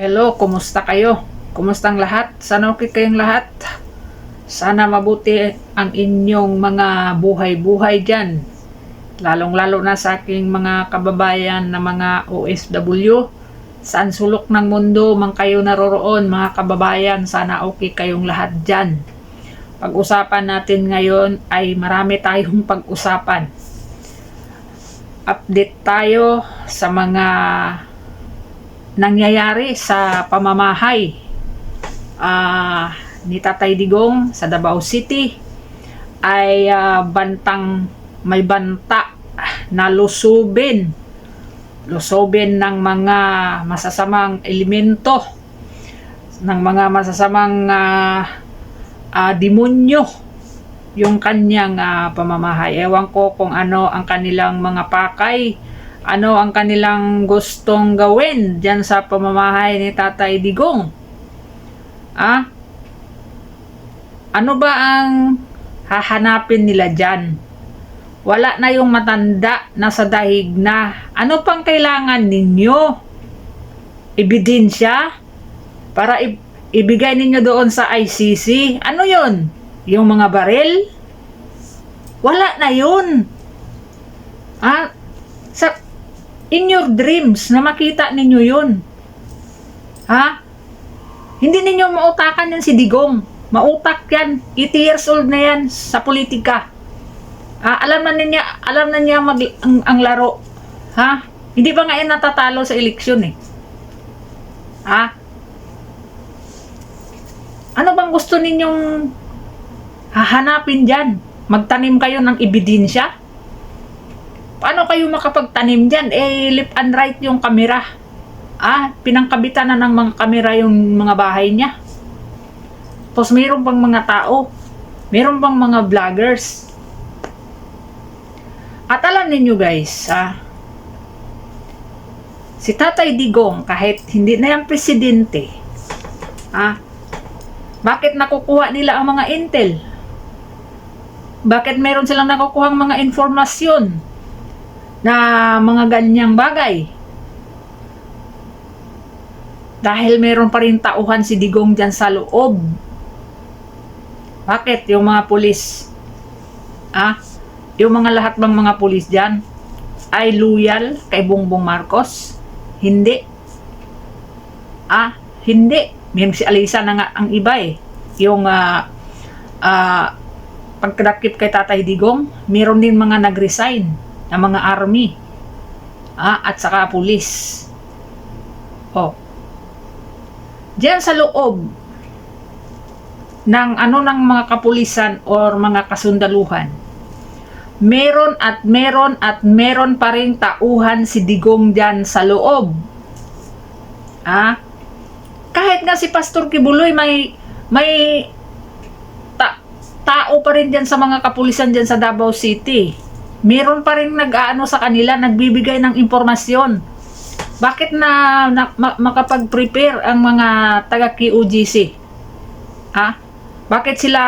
Hello, kumusta kayo? Kumusta ang lahat? Sana okay kayong lahat? Sana mabuti ang inyong mga buhay-buhay dyan. Lalong-lalo na sa aking mga kababayan na mga OFW. Saan sulok ng mundo man kayo naroroon mga kababayan, sana okay kayong lahat dyan. Pag-usapan natin ngayon ay marami tayong pag-usapan. Update tayo sa mga nangyayari sa pamamahay ah, ni Tatay Digong sa Davao City ay ah, bantang may banta na lusubin lusubin ng mga masasamang elemento ng mga masasamang ah, ah, demonyo yung kanyang ah, pamamahay. Ewan ko kung ano ang kanilang mga pakay ano ang kanilang gustong gawin dyan sa pamamahay ni Tatay Digong? Ah? Ano ba ang hahanapin nila dyan? Wala na yung matanda na sa dahig na. Ano pang kailangan ninyo? Ebidensya? Para ibigay ninyo doon sa ICC? Ano yon? Yung mga baril? Wala na yun. Ah, in your dreams na makita ninyo yun. Ha? Hindi ninyo mautakan yan si Digong. Mautak yan. 80 years old na yan sa politika. Ah, alam na niya, alam na niya mag, ang, ang laro. Ha? Hindi ba nga yan natatalo sa eleksyon eh? Ha? Ano bang gusto ninyong hahanapin dyan? Magtanim kayo ng ebidensya? Kayo makapagtanim dyan? Eh, left and right yung kamera. Ah, pinangkabitan na ng mga kamera yung mga bahay niya. Tapos mayroon pang mga tao. Mayroon pang mga vloggers. At alam ninyo guys, ah, si Tatay Digong, kahit hindi na yung presidente, ah, bakit nakukuha nila ang mga intel? Bakit meron silang nakukuha mga informasyon? Na mga ganyang bagay. Dahil meron pa rin tauhan si Digong dyan sa loob. Bakit? Yung mga pulis, ah, yung mga lahat bang mga pulis dyan, ay loyal kay Bongbong Marcos? Hindi. Ah, hindi. May si Alisa na nga ang iba eh. Yung ah, ah, pagkadakip kay Tatay Digong, meron din mga nag-resign ng mga army ah, at saka pulis. Oh. Diyan sa loob ng ano ng mga kapulisan or mga kasundaluhan, meron at meron at meron pa rin tauhan si Digong diyan sa loob. Ah, kahit nga si Pastor Kibuloy may may ta, tao pa rin diyan sa mga kapulisan diyan sa Davao City meron pa rin nag-aano sa kanila, nagbibigay ng impormasyon. Bakit na, na ma, makapag-prepare ang mga taga QGC? Ha? Bakit sila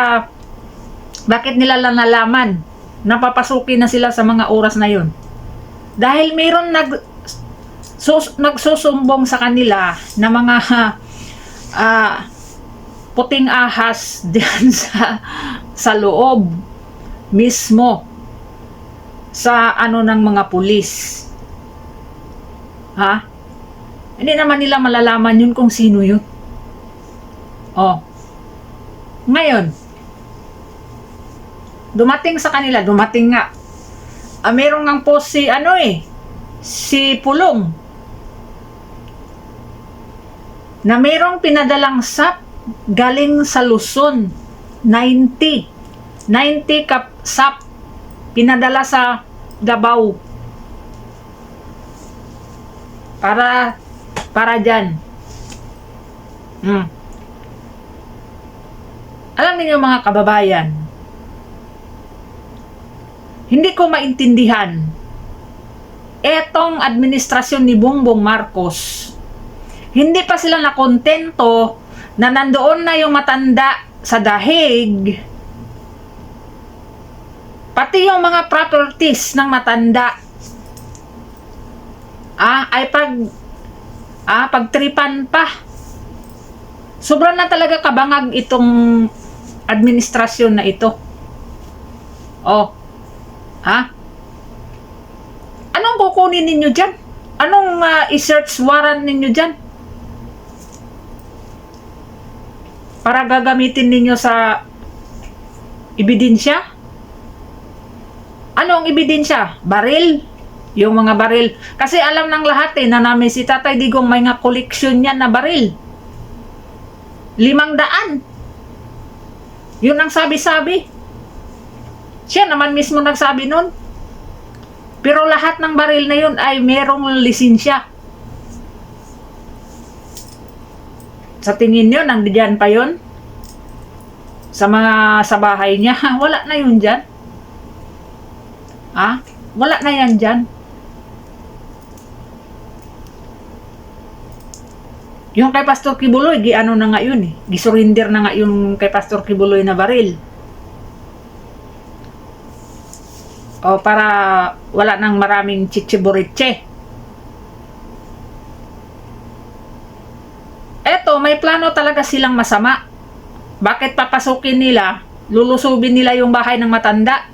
bakit nila nalaman napapasukin na sila sa mga oras na yon? Dahil mayroon nag sus, nagsusumbong sa kanila na mga uh, puting ahas diyan sa sa loob mismo sa ano ng mga pulis. Ha? Hindi naman nila malalaman yun kung sino yun. Oh. Ngayon, dumating sa kanila, dumating nga. Ah, meron ng post si ano eh, si Pulong. Na merong pinadalang sap galing sa Luzon. 90. 90 kap sap pinadala sa Davao para para diyan. Hmm. Alam niyo mga kababayan, hindi ko maintindihan etong administrasyon ni Bongbong Marcos. Hindi pa sila nakontento na nandoon na yung matanda sa dahig Pati yung mga properties ng matanda ah, ay pag Ah, pagtripan pa. Sobrang na talaga kabangag itong administrasyon na ito. Oh. Ha? Anong kukunin ninyo dyan? Anong ah, i-search warrant ninyo dyan? Para gagamitin ninyo sa ebidensya? Ano ang ebidensya? Baril? Yung mga baril. Kasi alam ng lahat eh na namin si Tatay Digong may nga koleksyon yan na baril. Limang daan. Yun ang sabi-sabi. Siya naman mismo nagsabi nun. Pero lahat ng baril na yun ay merong lisensya. Sa tingin nyo, nandiyan pa yun? Sa mga sa bahay niya, wala na yun dyan. Ah, wala na yan dyan. Yung kay Pastor Kibuloy, gi ano na nga yun eh. Gisurrender na nga yung kay Pastor Kibuloy na baril. O para wala nang maraming chichiburitche. Eto, may plano talaga silang masama. Bakit papasukin nila, lulusubin nila yung bahay ng matanda?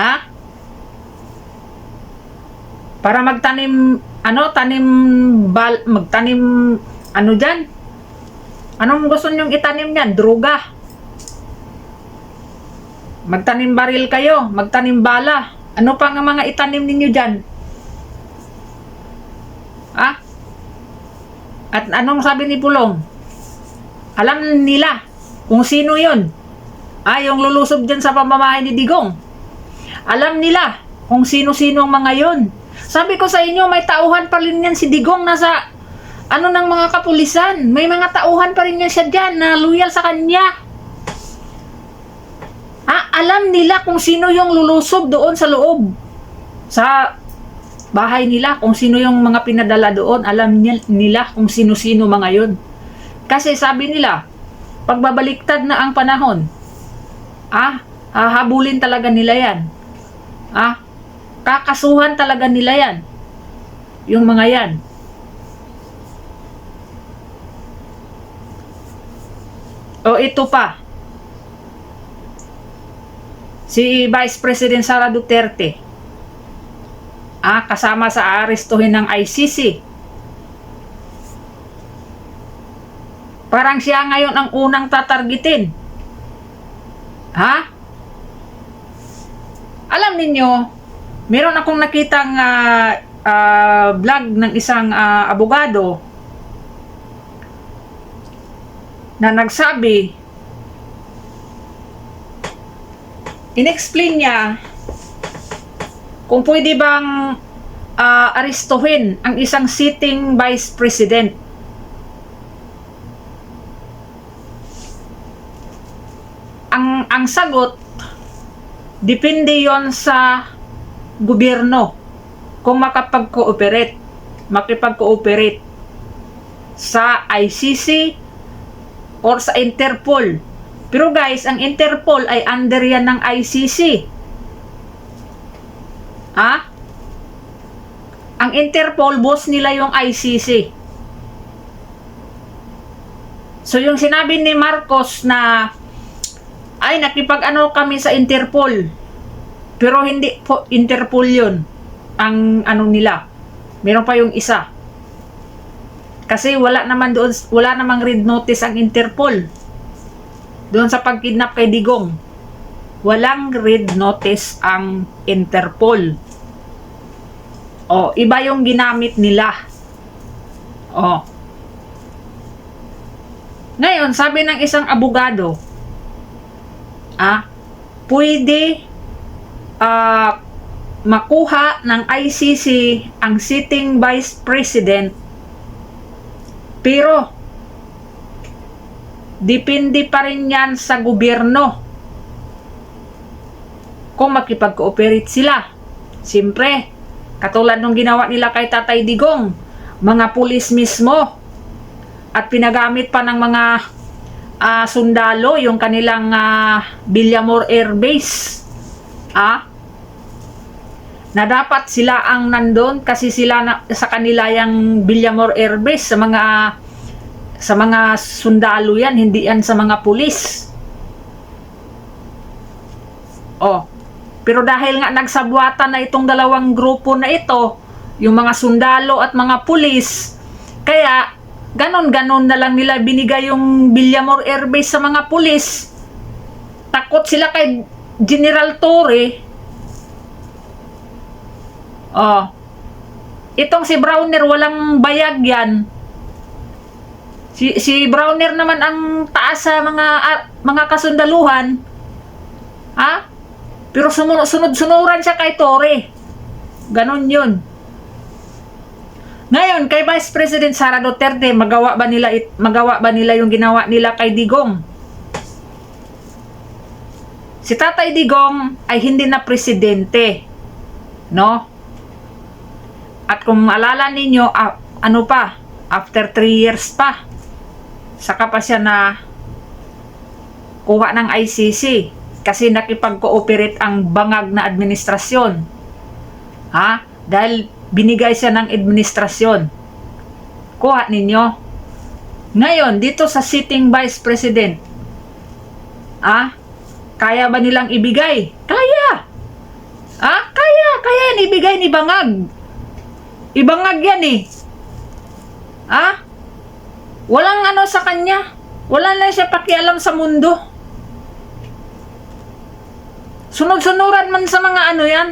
Ha? Para magtanim, ano, tanim, bal, magtanim, ano dyan? Anong gusto nyong itanim yan? Druga. Magtanim baril kayo, magtanim bala. Ano pa nga mga itanim ninyo dyan? Ha? At anong sabi ni Pulong? Alam nila kung sino yun. Ah, yung lulusob dyan sa pamamahay ni Digong. Alam nila kung sino-sino ang mga yon. Sabi ko sa inyo, may tauhan pa rin yan si Digong nasa ano ng mga kapulisan. May mga tauhan pa rin yan siya dyan na loyal sa kanya. Ah, alam nila kung sino yung lulusob doon sa loob. Sa bahay nila, kung sino yung mga pinadala doon. Alam nila kung sino-sino mga yon. Kasi sabi nila, pagbabaliktad na ang panahon, ah, hahabulin talaga nila yan. Ah, kakasuhan talaga nila yan. Yung mga yan. O ito pa. Si Vice President Sara Duterte. Ah, kasama sa arestuhin ng ICC. Parang siya ngayon ang unang tatargetin. Ha? Alam ninyo, meron akong nakitang ah, ah, vlog ng isang ah, abogado na nagsabi inexplain niya kung pwede bang ah, arestuhin ang isang sitting vice president. Ang ang sagot depende yon sa gobyerno kung makapag-cooperate makipag-cooperate sa ICC or sa Interpol. Pero guys ang Interpol ay under yan ng ICC ha? Ang Interpol boss nila yung ICC so yung sinabi ni Marcos na ay nakipag-ano kami sa Interpol. Pero hindi po Interpol 'yun ang ano nila. Meron pa yung isa. Kasi wala naman doon, wala namang red notice ang Interpol. Doon sa pagkidnap kay Digong. Walang red notice ang Interpol. O, iba yung ginamit nila. O. Ngayon, sabi ng isang abogado, ah, pwede ah, makuha ng ICC ang sitting vice president. Pero depende pa rin yan sa gobyerno. Kung makipag-cooperate sila. Siyempre, katulad nung ginawa nila kay Tatay Digong, mga pulis mismo. At pinagamit pa ng mga ah, sundalo yung kanilang ah, Villamor Air Base. Ah? na dapat sila ang nandun kasi sila na, sa kanila yung Villamor Air Base sa mga sa mga sundalo yan, hindi yan sa mga pulis. Oh. Pero dahil nga nagsabwatan na itong dalawang grupo na ito, yung mga sundalo at mga pulis, kaya ganon-ganon na lang nila binigay yung Villamor Air Base sa mga pulis. Takot sila kay General Torre. Oh. Itong si Browner walang bayag yan. Si si Browner naman ang taas sa mga ah, mga kasundaluhan. Ha? Pero sunod-sunuran siya kay Torre. Ganon 'yun. Ngayon, kay Vice President Sara Duterte, magawa ba nila it, magawa ba nila yung ginawa nila kay Digong? Si Tatay Digong ay hindi na presidente. No? At kung maalala ninyo, ah, ano pa, after 3 years pa, saka pa siya na kuha ng ICC kasi nakipag-cooperate ang bangag na administrasyon. Ha? Dahil binigay siya ng administrasyon. Kuha ninyo. Ngayon, dito sa sitting vice president, ah, kaya ba nilang ibigay? Kaya! Ah, kaya! Kaya yan ibigay ni Bangag. Ibangag yan eh. Ah? Walang ano sa kanya. Wala na siya pakialam sa mundo. Sunod-sunuran man sa mga ano yan.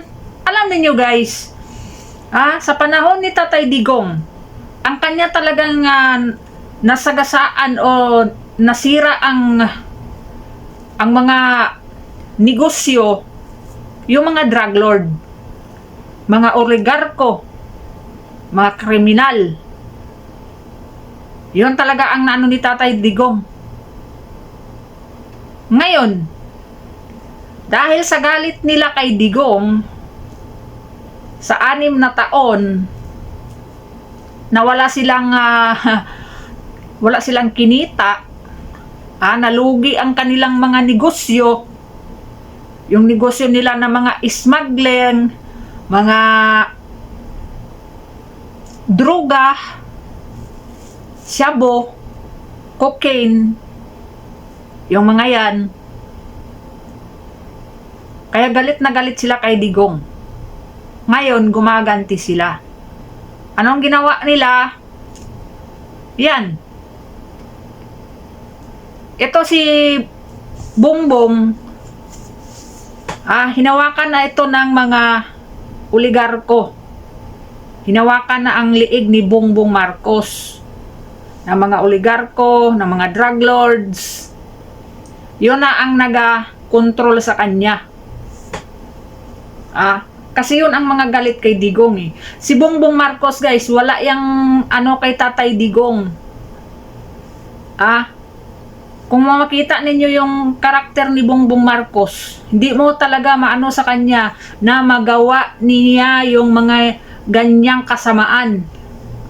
Alam niyo guys, ah, sa panahon ni Tatay Digong, ang kanya talagang ah, nasagasaan o nasira ang ang mga negosyo yung mga drug lord, mga oligarko, mga kriminal. Yun talaga ang naano ni Tatay Digong. Ngayon, dahil sa galit nila kay Digong, sa anim na taon, na wala silang ah, wala silang kinita, ah, nalugi ang kanilang mga negosyo, yung negosyo nila na mga smuggling, mga droga, shabu, cocaine, yung mga yan. Kaya galit na galit sila kay Digong. Ngayon, gumaganti sila. Anong ginawa nila? Yan. Ito si Bongbong, ah, hinawakan na ito ng mga oligarko. Hinawakan na ang liig ni Bongbong Marcos ng mga oligarko, ng mga drug lords. Yun na ang naga-control sa kanya. Ah, kasi yun ang mga galit kay Digong eh. Si Bongbong Marcos guys, wala yang ano kay Tatay Digong. Ah, kung makita ninyo yung karakter ni Bongbong Marcos, hindi mo talaga maano sa kanya na magawa niya yung mga ganyang kasamaan.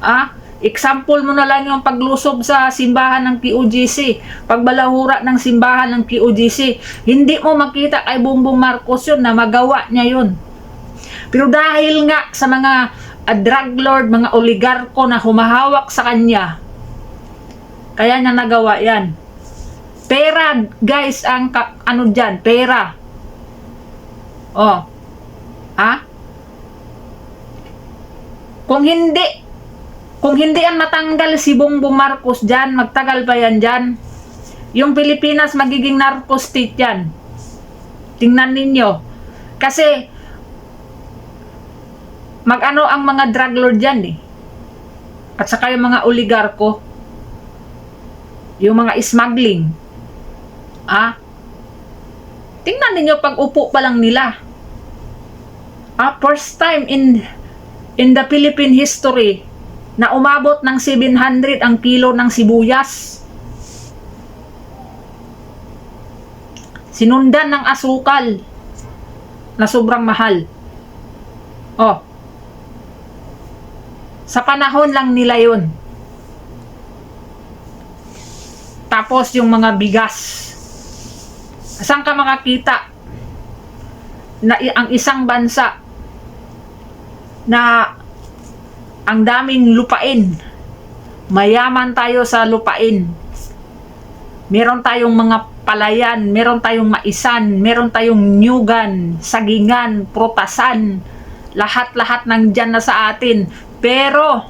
Ah, example mo na lang yung paglusob sa simbahan ng QGC, pagbalahura ng simbahan ng QGC. Hindi mo makita kay Bongbong Marcos yun na magawa niya yun. Pero dahil nga sa mga ah, drug lord, mga oligarko na humahawak sa kanya, kaya niya nagawa yan. Pera, guys, ang ano dyan, pera. Oh. Ha? Kung hindi, kung hindi yan matanggal si Bongbong Marcos dyan, magtagal pa yan dyan. Yung Pilipinas magiging narco state yan. Tingnan ninyo. Kasi, mag-ano ang mga drug lord dyan eh. At saka yung mga oligarko, yung mga smuggling, Ah, tingnan ninyo pag upo pa lang nila. Ah, first time in in the Philippine history na umabot ng 700 ang kilo ng sibuyas. Sinundan ng asukal na sobrang mahal. Oh. Sa panahon lang nila yun. Tapos yung mga bigas. Saan ka makakita na ang isang bansa na ang daming lupain. Mayaman tayo sa lupain. Meron tayong mga palayan, meron tayong maisan, meron tayong nyugan, sagingan, prutasan, lahat-lahat ng dyan na sa atin. Pero,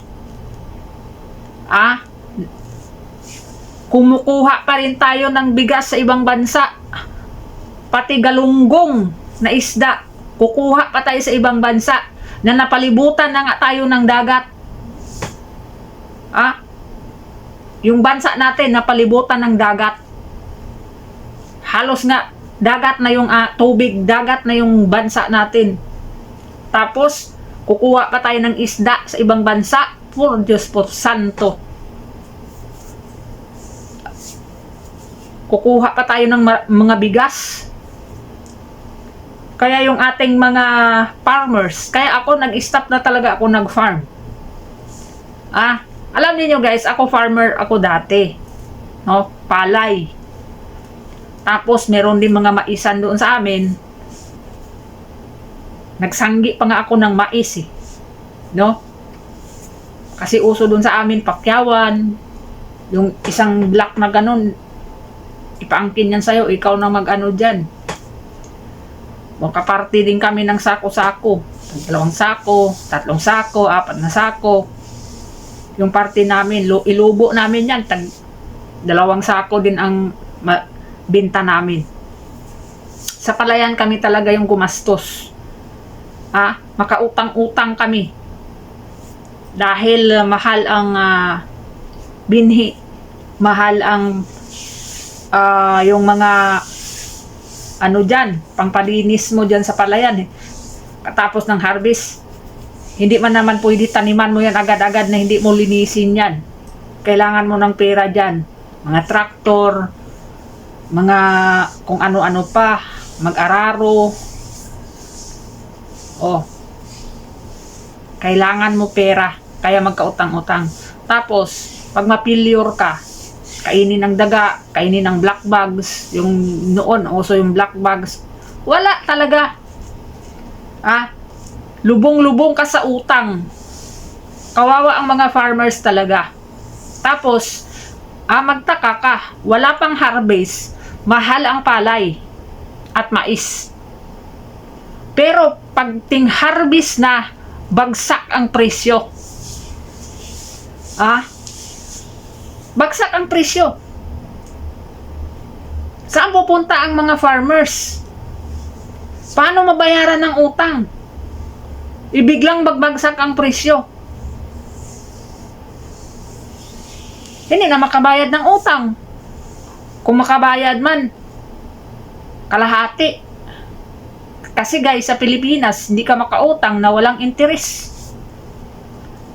ah, kumukuha pa rin tayo ng bigas sa ibang bansa. Pati galunggong na isda, kukuha pa tayo sa ibang bansa na napalibutan na nga tayo ng dagat. Ah, yung bansa natin napalibutan ng dagat. Halos nga dagat na yung ah, tubig, dagat na yung bansa natin. Tapos kukuha pa tayo ng isda sa ibang bansa. Por Diyos por santo. Kukuha pa tayo ng mga bigas. Kaya yung ating mga farmers, kaya ako nag-stop na talaga ako nag-farm. Ah, alam niyo guys, ako farmer ako dati. No, palay. Tapos meron din mga maisan doon sa amin. Nagsanggi pa nga ako ng mais eh. No? Kasi uso doon sa amin pakyawan. Yung isang black na ganun, ipaangkin yan sa'yo, ikaw na mag-ano dyan. Magkaparty din kami ng sako-sako. Dalawang sako, tatlong sako, apat na sako. Yung party namin, ilubo namin yan. Tag, dalawang sako din ang binta namin. Sa palayan kami talaga yung gumastos. Ah, makautang-utang kami. Dahil uh, mahal ang ah, binhi. Mahal ang ah, yung mga ano dyan, pangpalinis mo dyan sa palayan eh. Katapos ng harvest, hindi man naman pwede taniman mo yan agad-agad na hindi mo linisin yan. Kailangan mo ng pera dyan. Mga traktor, mga kung ano-ano pa, mag-araro. Oh. Kailangan mo pera, kaya magkautang-utang. Tapos, pag mapilior ka, kainin ng daga, kainin ng black bags, yung noon, uso yung black bags. Wala talaga. Ah, lubong-lubong ka sa utang. Kawawa ang mga farmers talaga. Tapos, ah, magtaka ka, wala pang harvest, mahal ang palay at mais. Pero pag ting harvest na, bagsak ang presyo. Ah, bagsak ang presyo. Saan pupunta ang mga farmers? Paano mabayaran ng utang? Ibiglang bagbagsak ang presyo. Hindi na makabayad ng utang. Kung makabayad man, kalahati. Kasi guys, sa Pilipinas, hindi ka makautang na walang interes.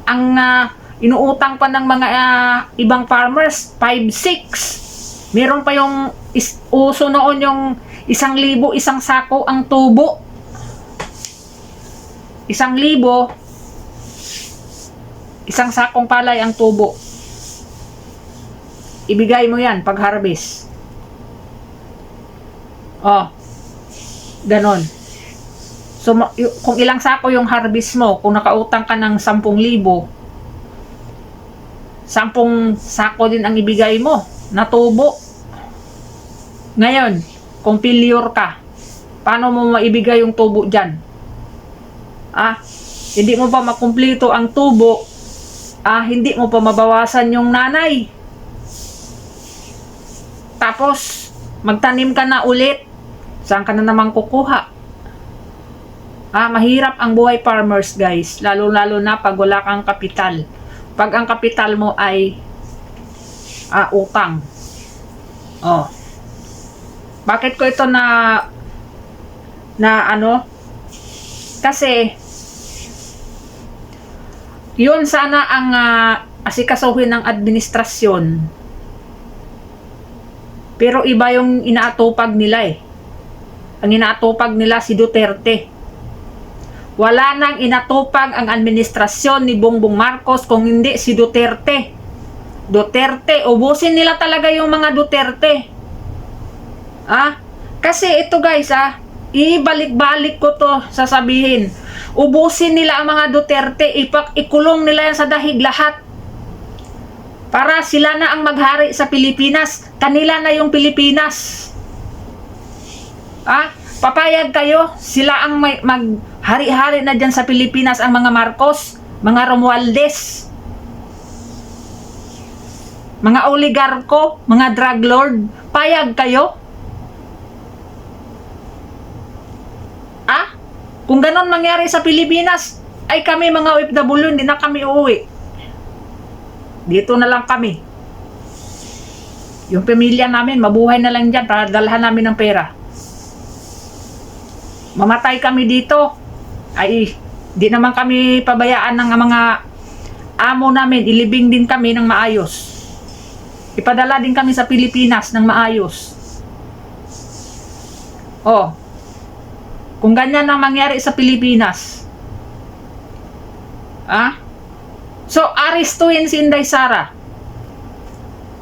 Ang ah, inuutang pa ng mga ah, ibang farmers, 5-6. Meron pa yung is, uso noon yung isang libo, isang sako ang tubo. Isang libo, isang sakong palay ang tubo. Ibigay mo yan pag harvest. Oh. Ganon. So, kung ilang sako yung harvest mo, kung nakautang ka ng 10,000, 10 sako din ang ibigay mo na tubo. Ngayon, kung failure ka, paano mo maibigay yung tubo dyan? Ah, hindi mo pa makumplito ang tubo, ah, hindi mo pa mabawasan yung nanay. Tapos, magtanim ka na ulit. Saan ka na naman kukuha? Ah, mahirap ang buhay farmers, guys. Lalo-lalo na pag wala kang kapital. Pag ang kapital mo ay ah, utang. Oh. Bakit ko ito na na ano? Kasi yun sana ang ah, asikasuhin ng administrasyon. Pero iba yung inaatupag nila eh. Ang inaatupag nila si Duterte. Wala nang inatupag ang administrasyon ni Bongbong Marcos kung hindi si Duterte. Duterte, ubusin nila talaga yung mga Duterte. Ah? Kasi ito guys ah, ibalik-balik ko to sasabihin. Ubusin nila ang mga Duterte, ipak ikulong nila yan sa dahig lahat. Para sila na ang maghari sa Pilipinas. Kanila na yung Pilipinas. Ah, papayag kayo, sila ang may, maghari-hari na dyan sa Pilipinas ang mga Marcos, mga Romualdez, mga oligarko, mga drug lord, payag kayo? Ah? Kung ganon mangyari sa Pilipinas, ay kami mga OFW, hindi na kami uuwi. Dito na lang kami. Yung pamilya namin, mabuhay na lang dyan para dalhan namin ng pera. Mamatay kami dito. Ay, di naman kami pabayaan ng mga amo namin. Ilibing din kami ng maayos. Ipadala din kami sa Pilipinas ng maayos. Oh, kung ganyan ang mangyari sa Pilipinas. Ah? So, aristuhin si Inday Sara.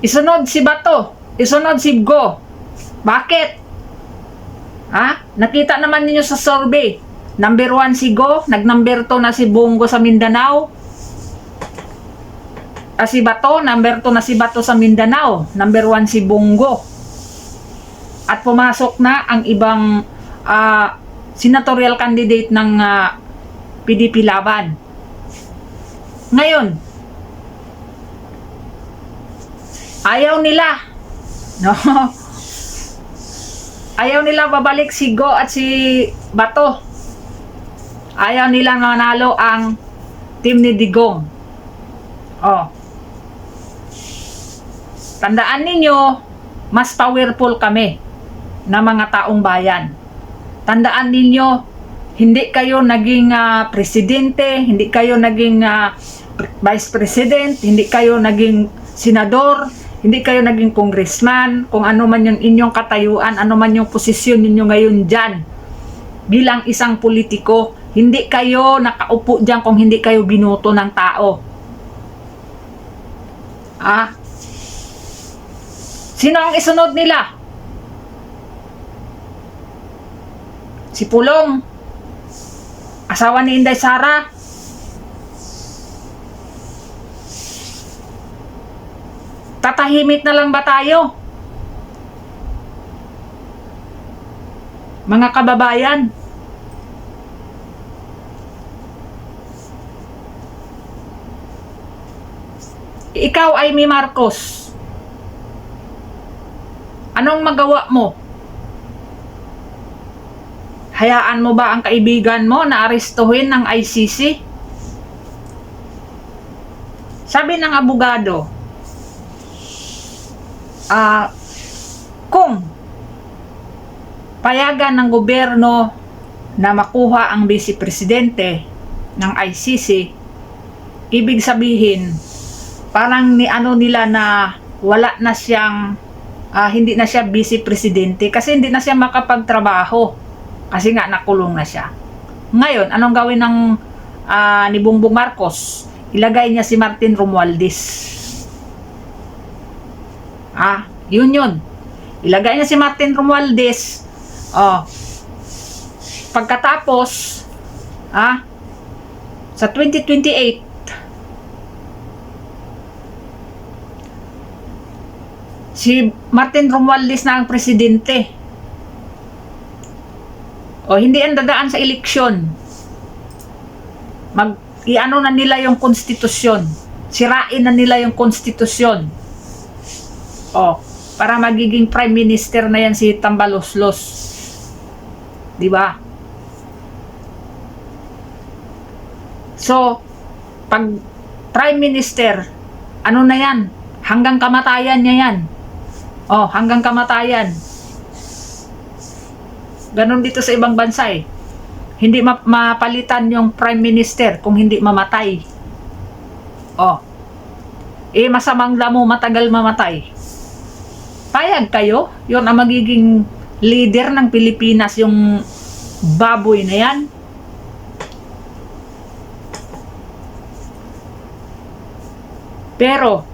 Isunod si Bato. Isunod si Go. Bakit? Ha? Nakita naman ninyo sa survey. Number one si Go. Nag-number two na si Bongo sa Mindanao. Ah, si Bato. Number two na si Bato sa Mindanao. Number one si Bongo. At pumasok na ang ibang ah, senatorial candidate ng ah, PDP Laban. Ngayon, ayaw nila. No? Ayaw nila babalik si Go at si Bato. Ayaw nila manalo ang team ni Digong. Oh. Tandaan ninyo, mas powerful kami na mga taong bayan. Tandaan ninyo, hindi kayo naging ah, presidente, hindi kayo naging pre- vice president, hindi kayo naging senador, hindi kayo naging congressman, kung ano man yung inyong katayuan, ano man yung posisyon ninyo ngayon dyan. Bilang isang politiko, hindi kayo nakaupo dyan kung hindi kayo binoto ng tao. Ah? Sino ang isunod nila? Si Pulong. Asawa ni Inday Sara. Tatahimik na lang ba tayo? Mga kababayan. Ikaw ay mi Marcos. Anong magawa mo? Hayaan mo ba ang kaibigan mo na arestuhin ng ICC? Sabi ng abogado, ah, kung payagan ng gobyerno na makuha ang vice presidente ng ICC, ibig sabihin, parang ni ano nila na wala na siyang ah, hindi na siya vice presidente kasi hindi na siya makapagtrabaho kasi nga nakulong na siya. Ngayon, anong gawin ng ah, ni Bongbong Marcos? Ilagay niya si Martin Romualdez. Ah, yun yun. Ilagay niya si Martin Romualdez. Oh. Pagkatapos, ah, sa 2028, si Martin Romualdez na ang presidente. O hindi ang dadaan sa eleksyon. Mag iano na nila yung konstitusyon. Sirain na nila yung konstitusyon. O, para magiging prime minister na yan si Tambaloslos. 'Di ba? So, pag prime minister, ano na yan? Hanggang kamatayan niya yan. Oh, hanggang kamatayan. Ganon dito sa ibang bansa eh. Hindi ma- mapalitan yung prime minister kung hindi mamatay. Oh. Eh, masamang damo matagal mamatay. Payag kayo? Yun ang magiging leader ng Pilipinas, yung baboy na yan. Pero,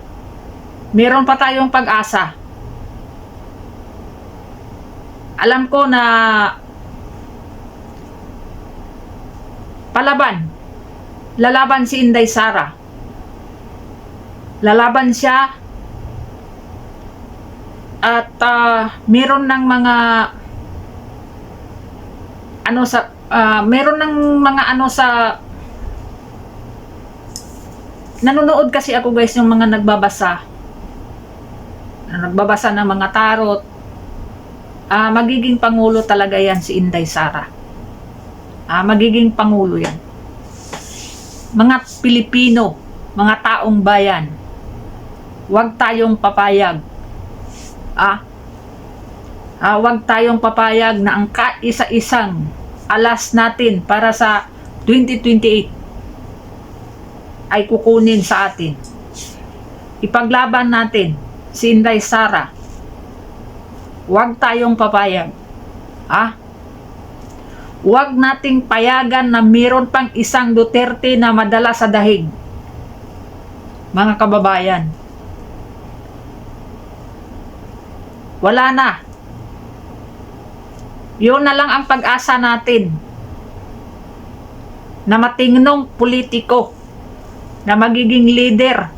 meron pa tayong pag-asa. Alam ko na palaban. Lalaban si Inday Sara. Lalaban siya at ah, meron ng mga ano sa ah, meron ng mga ano sa nanonood kasi ako guys yung mga nagbabasa na nagbabasa ng mga tarot ah magiging pangulo talaga yan si Inday Sara ah magiging pangulo yan mga Pilipino mga taong bayan huwag tayong papayag ah ah, wag tayong papayag na ang kaisa-isang alas natin para sa 2028 ay kukunin sa atin. Ipaglaban natin si Inday Sara. Huwag tayong papayag. Ah? Huwag nating payagan na meron pang isang Duterte na madala sa dahig. Mga kababayan. Wala na. Yun na lang ang pag-asa natin na matingnong politiko na magiging leader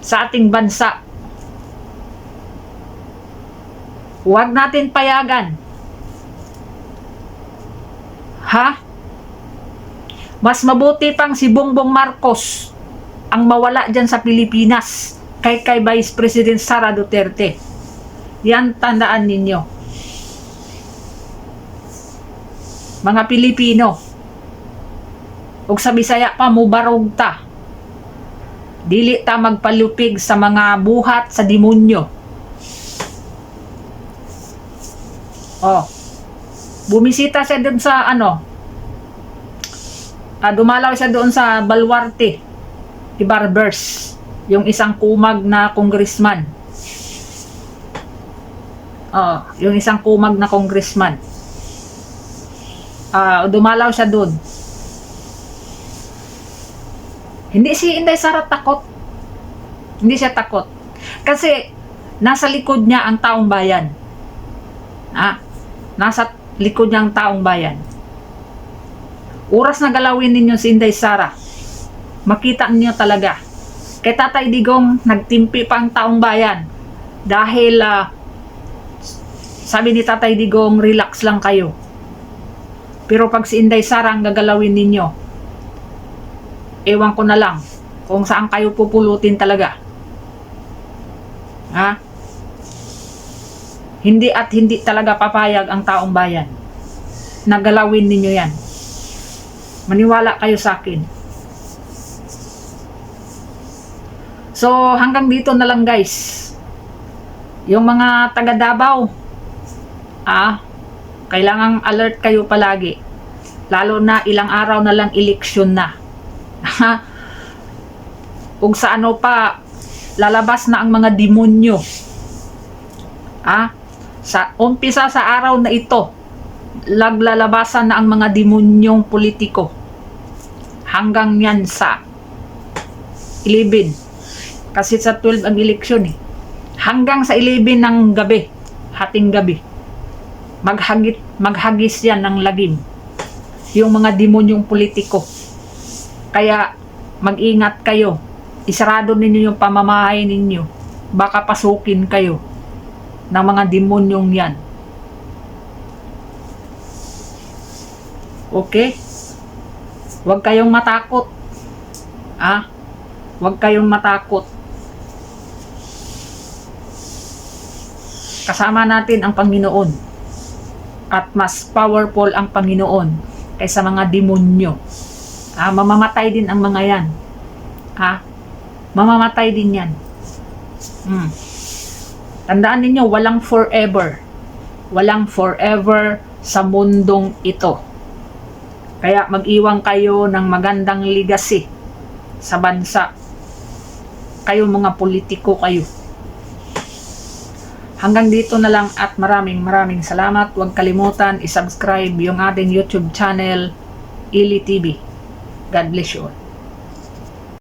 sa ating bansa. Huwag natin payagan. Ha? Mas mabuti pang si Bongbong Marcos ang mawala dyan sa Pilipinas kay kay Vice President Sara Duterte. Yan tandaan ninyo. Mga Pilipino, ug sa Bisaya pa mo barog ta. Dili ta magpalupig sa mga buhat sa demonyo. Oh. Bumisita siya doon sa ano? Ah, dumalaw siya doon sa Balwarte. Ibarbers. Yung isang kumag na congressman. Oh, yung isang kumag na congressman. Ah, dumalaw siya doon. Hindi si Inday Sara takot. Hindi siya takot. Kasi nasa likod niya ang taong bayan. Ah, nasa likod niya ang taong bayan. Oras na galawin ninyo si Inday Sara. Makita niyo talaga. Kay Tatay Digong, nagtimpi pa ang taong bayan. Dahil, ah, sabi ni Tatay Digong, relax lang kayo. Pero pag si Inday Sara ang gagalawin ninyo, ewan ko na lang kung saan kayo pupulutin talaga. Ha? Hindi at hindi talaga papayag ang taong bayan. Nagalawin ninyo yan. Maniwala kayo sa akin. So, hanggang dito na lang guys. Yung mga taga Davao, ah, kailangang alert kayo palagi. Lalo na ilang araw na lang eleksyon na. Kung sa ano pa, lalabas na ang mga demonyo. Ah, sa umpisa sa araw na ito, laglalabasan na ang mga demonyong politiko. Hanggang yan sa 11. Kasi sa 12 ang eleksyon eh. Hanggang sa 11 ng gabi, hating gabi. Maghagit, maghagis yan ng lagim. Yung mga demonyong politiko. Kaya mag-ingat kayo. Isarado ninyo yung pamamahay ninyo. Baka pasukin kayo ng mga demonyong yan. Okay? Huwag kayong matakot. Ah? Huwag kayong matakot. Kasama natin ang Panginoon. At mas powerful ang Panginoon kaysa mga demonyo. Ah, mamamatay din ang mga yan. Ha? Mamamatay din yan. Hmm. Tandaan ninyo, walang forever. Walang forever sa mundong ito. Kaya mag-iwan kayo ng magandang legacy sa bansa. Kayo mga politiko kayo. Hanggang dito na lang at maraming maraming salamat. Huwag kalimutan i-subscribe yung ating YouTube channel, Ili TV. God bless you all.